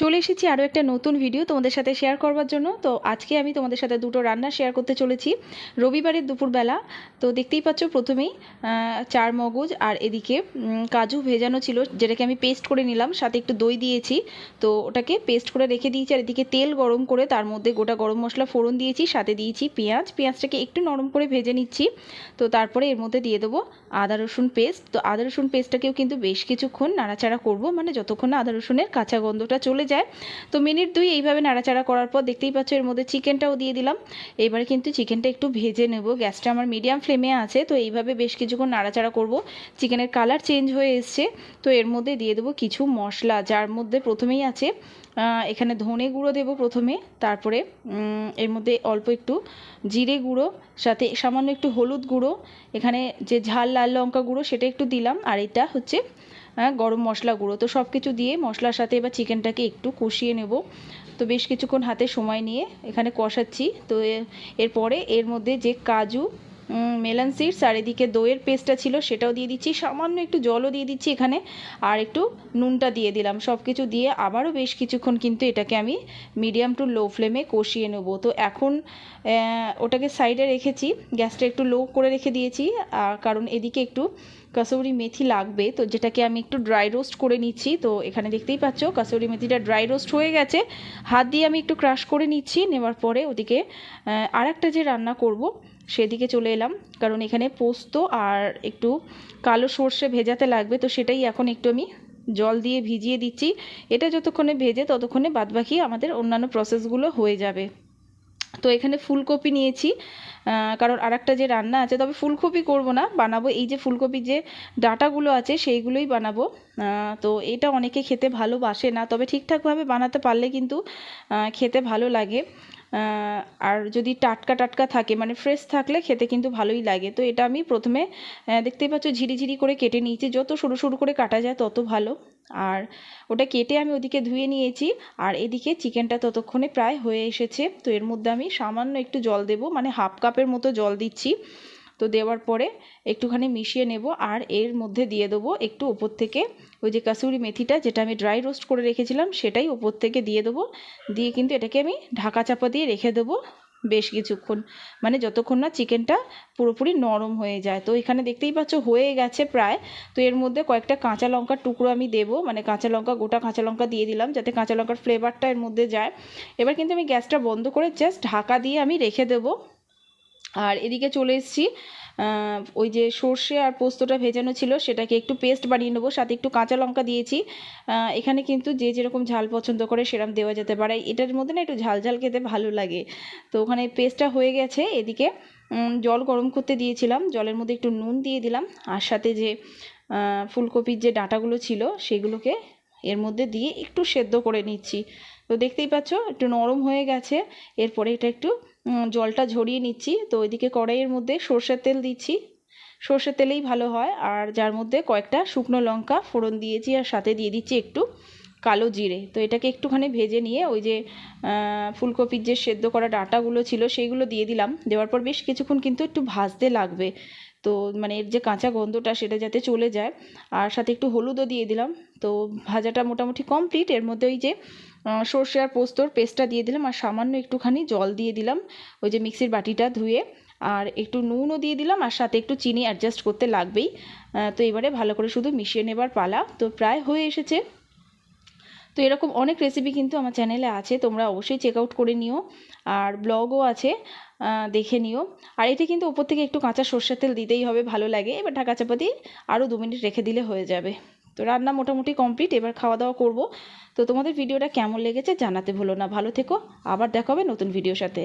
চলে এসেছি আরও একটা নতুন ভিডিও তোমাদের সাথে শেয়ার করবার জন্য। তো আজকে আমি তোমাদের সাথে দুটো রান্না শেয়ার করতে চলেছি। রবিবারের দুপুরবেলা, তো দেখতেই পাচ্ছ প্রথমেই চার মগজ আর এদিকে কাজু ভেজানো ছিল, যেটাকে আমি পেস্ট করে নিলাম, সাথে একটু দই দিয়েছি। তো ওটাকে পেস্ট করে রেখে দিয়েছি আর এদিকে তেল গরম করে তার মধ্যে গোটা গরম মশলা ফোড়ন দিয়েছি, সাথে দিয়েছি পেঁয়াজ। পেঁয়াজটাকে একটু নরম করে ভেজে নিচ্ছি। তো তারপরে এর মধ্যে দিয়ে দেবো আদা রসুন পেস্ট তো আদা রসুন পেস্টটাকেও কিন্তু বেশ কিছুক্ষণ নাড়াচাড়া করব। মানে যতক্ষণ না আদা রসুনের কাঁচা গন্ধটা চলে যায়। তো মিনিট দুই এইভাবে নাড়াচাড়া করার পর দেখতেই পাচ্ছ এর মধ্যে চিকেনটাও দিয়ে দিলাম। এবারে কিন্তু চিকেনটা একটু ভেজে নেব। গ্যাসটা আমার মিডিয়াম ফ্লেমে আছে। তো এইভাবে বেশ কিছুক্ষণ নাড়াচাড়া করব। চিকেনের কালার চেঞ্জ হয়ে এসছে। তো এর মধ্যে দিয়ে দেবো কিছু মশলা, যার মধ্যে প্রথমেই আছে এখানে ধনে গুঁড়ো দেবো প্রথমে, তারপরে এর মধ্যে অল্প একটু জিরে গুঁড়ো, সাথে সামান্য একটু হলুদ গুঁড়ো, এখানে যে ঝাল লাল লঙ্কা গুঁড়ো সেটা একটু দিলাম, আর এটা হচ্ছে গরম মশলা গুঁড়ো। তো সব কিছু দিয়ে মশলার সাথে এবার চিকেনটাকে একটু কষিয়ে নেব। তো বেশ কিছুক্ষণ হাতে সময় নিয়ে এখানে কষাচ্ছি। তো এরপরে এর মধ্যে যে কাজু মেলান সিডস আর এদিকে দইয়ের পেস্টটা ছিল, সেটাও দিয়ে দিচ্ছি। সামান্য একটু জলও দিয়ে দিচ্ছি এখানে, আর একটু নুনটা দিয়ে দিলাম। সব কিছু দিয়ে আবারও বেশ কিছুক্ষণ কিন্তু এটাকে আমি মিডিয়াম টু লো ফ্লেমে কষিয়ে নেব। তো এখন ওটাকে সাইডে রেখেছি, গ্যাসটা একটু লো করে রেখে দিয়েছি কারণ এদিকে একটু কাসৌরি মেথি লাগবে, তো যেটাকে আমি একটু ড্রাই রোস্ট করে নিচ্ছি। তো এখানে দেখতেই পাচ্ছ, কাসৌরি মেথিটা ড্রাই রোস্ট হয়ে গেছে। হাত দিয়ে আমি একটু ক্রাশ করে নিচ্ছি, নেওয়ার পরে ওদিকে আর একটা যে রান্না করব সেদিকে চলে এলাম। কারণ এখানে পোস্ত আর একটু কালো সর্ষে ভেজাতে লাগবে, তো সেটাই এখন একটু আমি জল দিয়ে ভিজিয়ে দিচ্ছি। এটা যতক্ষণে ভেজে ততক্ষণে বাদবাকি আমাদের অন্যান্য প্রসেসগুলো হয়ে যাবে। তো এখানে ফুলকপি নিয়েছি কারণ আরেকটা যে রান্না আছে, তবে ফুলকপি করব না, বানাবো। এই যে ফুলকপির যে ডাঁটাগুলো আছে, সেইগুলোই বানাবো। তো এটা অনেকে খেতে ভালোবাসে না, তবে ঠিকঠাকভাবে বানাতে পারলে কিন্তু খেতে ভালো লাগে। আর যদি টাটকা টাটকা থাকে মানে ফ্রেশ থাকলে খেতে কিন্তু ভালোই লাগে। তো এটা আমি প্রথমে দেখতে পাচ্ছ ঝিরিঝিরি করে কেটে নিয়েছি। যত সরু সরু করে কাটা যায় তত ভালো। আর ওটা কেটে আমি ওদিকে ধুয়ে নিয়েছি। আর এদিকে চিকেনটা ততক্ষণে প্রায় হয়ে এসেছে। তো এর মধ্যে আমি সামান্য একটু জল দেব মানে হাফ কাপের মতো জল দিচ্ছি। তো দেওয়ার পরে একটুখানি মিশিয়ে নেব আর এর মধ্যে দিয়ে দেবো একটু ওপর থেকে। ওই যে কাসুরি মেথিটা যেটা আমি ড্রাই রোস্ট করে রেখেছিলাম, সেটাই ওপর থেকে দিয়ে দেবো। দিয়ে কিন্তু এটাকে আমি ঢাকা চাপা দিয়ে রেখে দেবো বেশ কিছুক্ষণ। মানে যতক্ষণ না চিকেনটা পুরোপুরি নরম হয়ে যায়। তো এখানে দেখতেই পাচ্ছ হয়ে গেছে প্রায়। তো এর মধ্যে কয়েকটা কাঁচা লঙ্কার টুকরো আমি দেবো। মানে কাঁচা লঙ্কা, গোটা কাঁচা লঙ্কা দিয়ে দিলাম যাতে কাঁচা লঙ্কার ফ্লেভারটা এর মধ্যে যায়। এবার কিন্তু আমি গ্যাসটা বন্ধ করে জাস্ট ঢাকা দিয়ে আমি রেখে দেবো। আর এদিকে চলে এসেছি ওই যে সর্ষে আর পোস্তটা ভেজানো ছিল, সেটাকে একটু পেস্ট বানিয়ে নেব, সাথে একটু কাঁচা লঙ্কা দিয়েছি। এখানে কিন্তু যে যেরকম ঝাল পছন্দ করে সেরকম দেওয়া যেতে পারে। এটার মধ্যে না একটু ঝাল ঝাল খেতে ভালো লাগে। তো ওখানে পেস্টটা হয়ে গেছে, এদিকে জল গরম করতে দিয়েছিলাম, জলের মধ্যে একটু নুন দিয়ে দিলাম, আর সাথে যে ফুলকপির যে ডাঁটাগুলো ছিল সেগুলোকে এর মধ্যে দিয়ে একটু সেদ্ধ করে নিচ্ছি। তো দেখতেই পাচ্ছ, একটু নরম হয়ে গেছে, এরপরে এটা একটু জলটা ঝরিয়ে নিচ্ছি। তো ওইদিকে কড়াইয়ের মধ্যে সর্ষের তেল দিচ্ছি। সর্ষের তেলেই ভালো হয়। আর যার মধ্যে কয়েকটা শুকনো লঙ্কা ফোড়ন দিয়েছি আর সাথে দিয়ে দিচ্ছি একটু কালো জিরে। তো এটাকে একটুখানি ভেজে নিয়ে ওই যে ফুলকপির যে সেদ্ধ করা ডাঁটাগুলো ছিল, সেইগুলো দিয়ে দিলাম। দেওয়ার পর বেশ কিছুক্ষণ কিন্তু একটু ভাজতে লাগবে। তো মানে এর যে কাঁচা গন্ধটা সেটা যাতে চলে যায়, আর সাথে একটু হলুদও দিয়ে দিলাম। তো ভাজাটা মোটামুটি কমপ্লিট এর মধ্যে ওই যে সর্ষে আর পোস্তর পেস্টটা দিয়ে দিলাম, আর সামান্য একটুখানি জল দিয়ে দিলাম, ওই যে মিক্সির বাটিটা ধুয়ে, আর একটু নুনও দিয়ে দিলাম, আর সাথে একটু চিনি অ্যাডজাস্ট করতে লাগবেই। তো এবারে ভালো করে শুধু মিশিয়ে নেবার পালা। তো প্রায় হয়ে এসেছে। তো এরকম অনেক রেসিপি কিন্তু আমার চ্যানেলে আছে, তোমরা অবশ্যই চেক আউট করে নিও। আর ব্লগও আছে দেখে নিও। আর এটা কিন্তু ওপর থেকে একটু কাঁচা সর্ষের তেল দিতেই হবে, ভালো লাগে। এবার ঢাকা চাপা দিয়ে আরও দু মিনিট রেখে দিলে হয়ে যাবে। তো রান্না মোটামুটি কমপ্লিট এবার খাওয়া দাওয়া করব। তো তোমাদের ভিডিওটা কেমন লেগেছে জানাতে ভুলো না। ভালো থেকো, আবার দেখা হবে নতুন ভিডিওর সাথে।